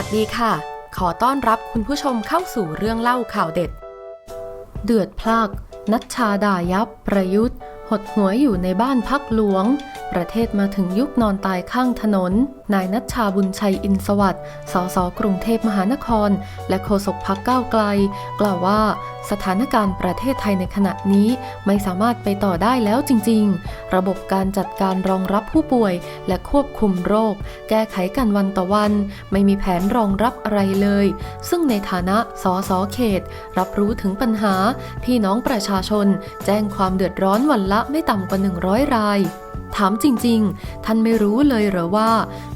วัสดีค่ะ ขอต้อนรับคุณผู้ชมเข้าสู่เรื่องเล่าข่าวเด็ด เดือดพลากนัชชาดายับประยุทธ์ หดหัวอยู่ในบ้านพักหลวง ประเทศมาถึงยุคนอนตายข้างถนน นายนัชชาบุญชัยอินสวัสด์สสกรุงเทพมหานคร และโฆษกพักก้าวไกล กล่าวว่าสถานการณ์ประเทศไทยในขณะนี้ไม่สามารถไปต่อได้แล้วจริง ๆ ระบบการจัดการรองรับผู้ป่วย และควบคุมโรค แก้ไขกันวันต่อวัน ไม่มีแผนรองรับอะไรเลย ซึ่งในฐานะสสเขต รับรู้ถึงปัญหา พี่น้องประชาชน แจ้งความเดือดร้อนวันละไม่ต่ำกว่า 100 ราย ถามจริงๆ ท่านไม่รู้เลยเหรอว่า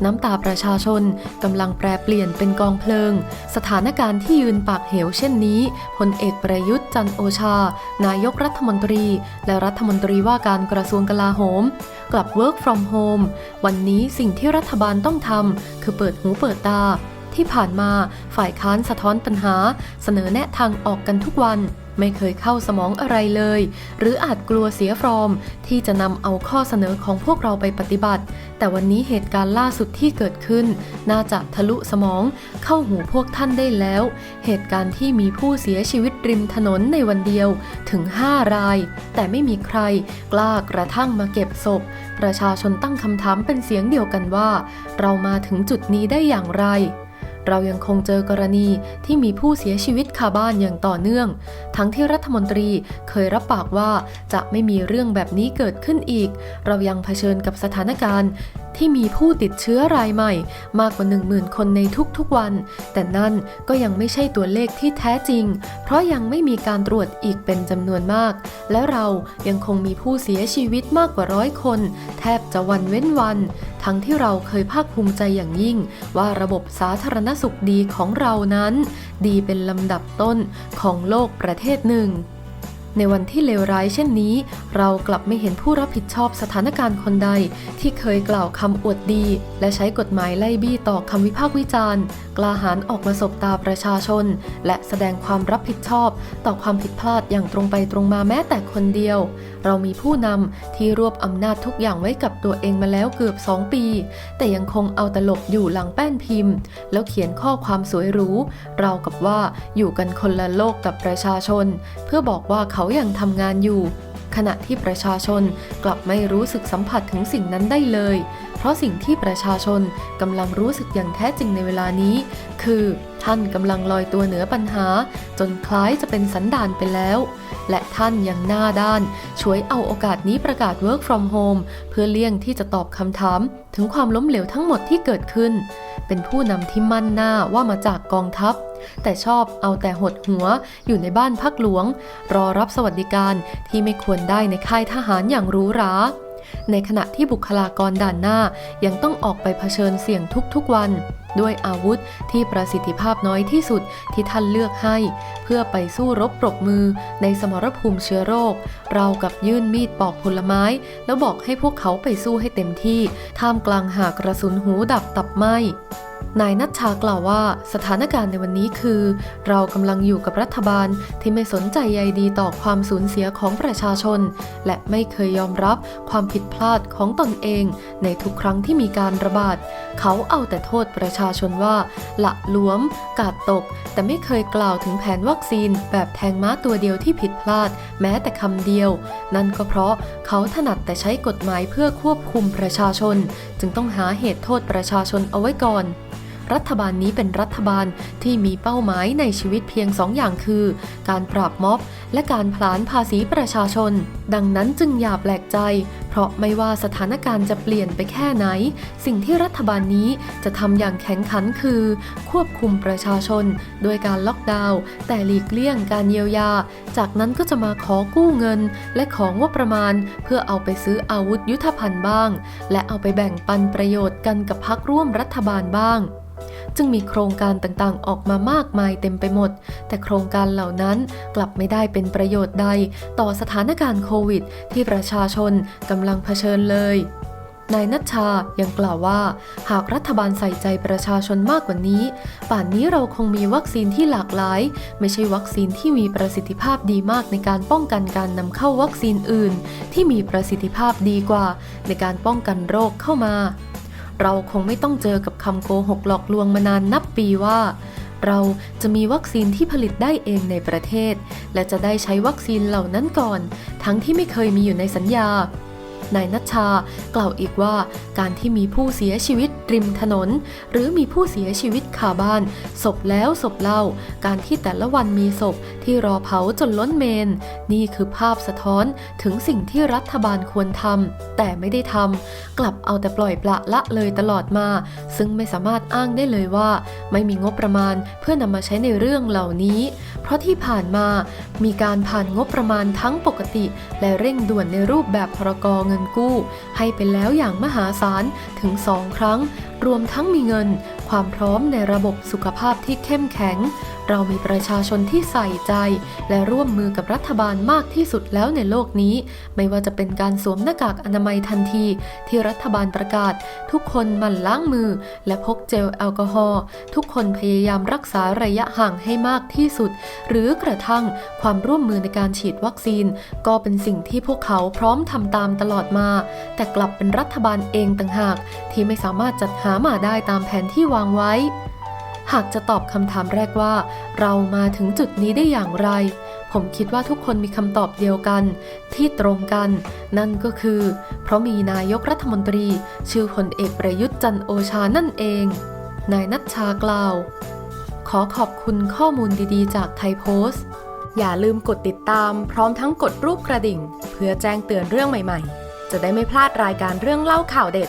น้ำตาประชาชนกำลังแปรเปลี่ยนเป็นกองเพลิง สถานการณ์ที่ยืนปากเหวเช่นนี้พลเอกประยุทธ์จันโอชา นายกรัฐมนตรี และรัฐมนตรีว่าการกระทรวงกลาโหม กลับ work from home วันนี้สิ่งที่รัฐบาลต้องทำคือเปิดหูเปิดตา ที่ผ่านมาฝ่ายค้านสะท้อนปัญหา เสนอแนะทางออกกันทุกวัน ไม่เคยเข้าสมองอะไรเลย หรืออาจกลัวเสียฟร์มที่จะนำเอาข้อเสนอของพวกเราไปปฏิบัติ แต่วันนี้เหตุการณ์ล่าสุดที่เกิดขึ้น น่าจะทะลุสมองเข้าหูพวกท่านได้แล้ว เหตุการณ์ที่มีผู้เสียชีวิตริมถนนในวันเดียวถึง 5 ราย แต่ไม่มีใครกล้ากระทั่งมาเก็บศพ ประชาชนตั้งคำถามเป็นเสียงเดียวกันว่า เรามาถึงจุดนี้ได้อย่างไร เรายังคงเจอกรณีที่มีผู้เสียชีวิตคาบ้านอย่างต่อเนื่อง ทั้งที่รัฐมนตรีเคยรับปากว่าจะไม่มีเรื่องแบบนี้เกิดขึ้นอีก เรายังเผชิญกับสถานการณ์ ที่มีผู้ติดเชื้อรายใหม่ มากกว่า 10,000 คนในทุกๆวัน แต่นั่นก็ยังไม่ใช่ตัวเลขที่แท้จริง เพราะยังไม่มีการตรวจอีกเป็นจำนวนมาก และเรายังคงมีผู้เสียชีวิตมากกว่าร้อยคน แทบจะวันเว้นวัน ทั้งที่เราเคยภาคภูมิใจอย่างยิ่ง ว่าระบบสาธารณสุขดีของเรานั้น ดีเป็นลำดับต้นของโลกประเทศหนึ่ง ในวันที่เลวร้ายเช่นนี้ เรากลับไม่เห็นผู้รับผิดชอบสถานการณ์คนใด ที่เคยกล่าวคำอวดดี และใช้กฎหมายไล่บี้ต่อคำวิพากษ์วิจารณ์ กล้าหาญออกมาสบตาประชาชน และแสดงความรับผิดชอบ ต่อความผิดพลาดอย่างตรงไปตรงมาแม้แต่คนเดียว เรามีผู้นำที่รวบอำนาจทุกอย่างไว้กับตัวเองมาแล้วเกือบ 2 ปี แต่ยังคงเอาตลบอยู่หลังแป้นพิมพ์ แล้วเขียนข้อความสวยหรูเราวกับว่าอยู่กันคนละโลกกับประชาชน เพื่อบอกว่าเขายังทำงานอยู่ ขณะที่ประชาชนกลับไม่รู้สึกสัมผัสถึงสิ่งนั้นได้เลย เพราะสิ่งที่ประชาชนกำลังรู้สึกอย่างแท้จริงในเวลานี้ คือท่านกำลังลอยตัวเหนือปัญหา จนคล้ายจะเป็นสันดานไปแล้ว และท่านยังหน้าด้าน ช่วยเอาโอกาสนี้ประกาศ work from home เพื่อเลี่ยงที่จะตอบคำถาม ถึงความล้มเหลวทั้งหมดที่เกิดขึ้น เป็นผู้นำที่มั่นหน้าว่ามาจากกองทัพ แต่ชอบเอาแต่หดหัวอยู่ในบ้านพักหลวง รอรับสวัสดิการที่ไม่ควรได้ในค่ายทหารอย่างรูหราในขณะที่บุคลากรด่านหน้ายังต้องออกไปเผชิญเสี่ยงทุกๆวัน ด้วยอาวุธที่ประสิทธิภาพน้อยที่สุดที่ท่านเลือกให้ เพื่อไปสู้รบปรบมือในสมรภูมิเชื้อโรค เรากับยื่นมีดปอกผลไม้ แล้วบอกให้พวกเขาไปสู้ให้เต็มที่ท่ามกลางหากกระสุนหูดับตับไหม นายนัชชากล่าวว่าสถานการณ์ในวันนี้คือ เรากำลังอยู่กับรัฐบาลที่ไม่สนใจใยดีต่อความสูญเสียของประชาชน และไม่เคยยอมรับความผิดพลาดของตนเอง ในทุกครั้งที่มีการระบาด เขาเอาแต่โทษประชาชนว่า ละหลวม กาดตก แต่ไม่เคยกล่าวถึงแผนวัคซีน แบบแทงม้าตัวเดียวที่ผิดพลาด แม้แต่คำเดียว นั่นก็เพราะเขาถนัดแต่ใช้กฎหมายเพื่อควบคุมประชาชน จึงต้องหาเหตุโทษประชาชนเอาไว้ก่อน รัฐบาลนี้เป็นรัฐบาลที่มีเป้าหมายในชีวิตเพียงสองอย่างคือ การปราบม็อบ และการผลานภาษีประชาชน ดังนั้นจึงอย่าแปลกใจ เพราะไม่ว่าสถานการณ์จะเปลี่ยนไปแค่ไหน สิ่งที่รัฐบาลนี้จะทำอย่างแข็งขันคือ ควบคุมประชาชน โดยการล็อกดาวน์แต่หลีกเลี่ยงการเยียวยา จากนั้นก็จะมาขอกู้เงิน และของงบประมาณ เพื่อเอาไปซื้ออาวุธยุทธภัณฑ์บ้าง และเอาไปแบ่งปันประโยชน์กันกับพรรคร่วมรัฐบาลบ้าง จึงมีโครงการต่างๆ ออกมามากมายเต็มไปหมด แต่โครงการเหล่านั้นกลับไม่ได้เป็นประโยชน์ใด ต่อสถานการณ์โควิด ที่ประชาชนกำลังเผชิญเลยนายนัชชายังกล่าวว่า หากรัฐบาลใส่ใจประชาชนมากกว่านี้ ป่านนี้เราคงมีวัคซีนที่หลากหลาย ไม่ใช่วัคซีนที่มีประสิทธิภาพดีมากในการป้องกันการนำเข้าวัคซีนอื่น ที่มีประสิทธิภาพดีกว่า ในการป้องกันโรคเข้ามา เราคงไม่ต้องเจอกับคำโกหกหลอกลวงมานานนับปีว่า เราจะมีวัคซีนที่ผลิตได้เองในประเทศ และจะได้ใช้วัคซีนเหล่านั้นก่อน ทั้งที่ไม่เคยมีอยู่ในสัญญา นายนัชชา กล่าวอีกว่า การที่มีผู้เสียชีวิตริมถนน หรือมีผู้เสียชีวิตคาบ้านศพแล้วศพเล่า การที่แต่ละวันมีศพที่รอเผาจนล้นเมน นี่คือภาพสะท้อนถึงสิ่งที่รัฐบาลควรทำแต่ไม่ได้ทำกลับเอาแต่ปล่อยปละละเลยตลอดมา ซึ่งไม่สามารถอ้างได้เลยว่า ไม่มีงบประมาณเพื่อนำมาใช้ในเรื่องเหล่านี้ เพราะที่ผ่านมามีการผ่านงบประมาณทั้งปกติ และเร่งด่วนในรูปแบบพรกเงินกู้ ให้ไปแล้วอย่างมหาศาลถึงสองครั้ง รวมทั้งมีเงิน ความพร้อมในระบบสุขภาพที่เข้มแข็ง เรามีประชาชนที่ใส่ใจ และร่วมมือกับรัฐบาลมากที่สุดแล้วในโลกนี้ ไม่ว่าจะเป็นการสวมหน้ากากอนามัยทันที ที่รัฐบาลประกาศ ทุกคนมันล้างมือ และพกเจลแอลกอฮอล์ทุกคนพยายามรักษาระยะห่างให้มากที่สุด หรือกระทั่งความร่วมมือในการฉีดวัคซีน ก็เป็นสิ่งที่พวกเขาพร้อมทำตามตลอดมา แต่กลับเป็นรัฐบาลเองต่างหาก ที่ไม่สามารถจัดหามาได้ตามแผนที่วางไว้ หากจะตอบคำถามแรกว่า เรามาถึงจุดนี้ได้อย่างไร ผมคิดว่าทุกคนมีคำตอบเดียวกัน ที่ตรงกัน นั่นก็คือ เพราะมีนายกรัฐมนตรี ชื่อพลเอกประยุทธ์จันโอชานั่นเอง นายนัชชากล่าว ขอขอบคุณข้อมูลดีๆ จากไทยโพสต์อย่าลืมกดติดตามพร้อมทั้งกดรูปกระดิ่ง เพื่อแจ้งเตือนเรื่องใหม่ๆ จะได้ไม่พลาดรายการเรื่องเล่าข่าวเด็ด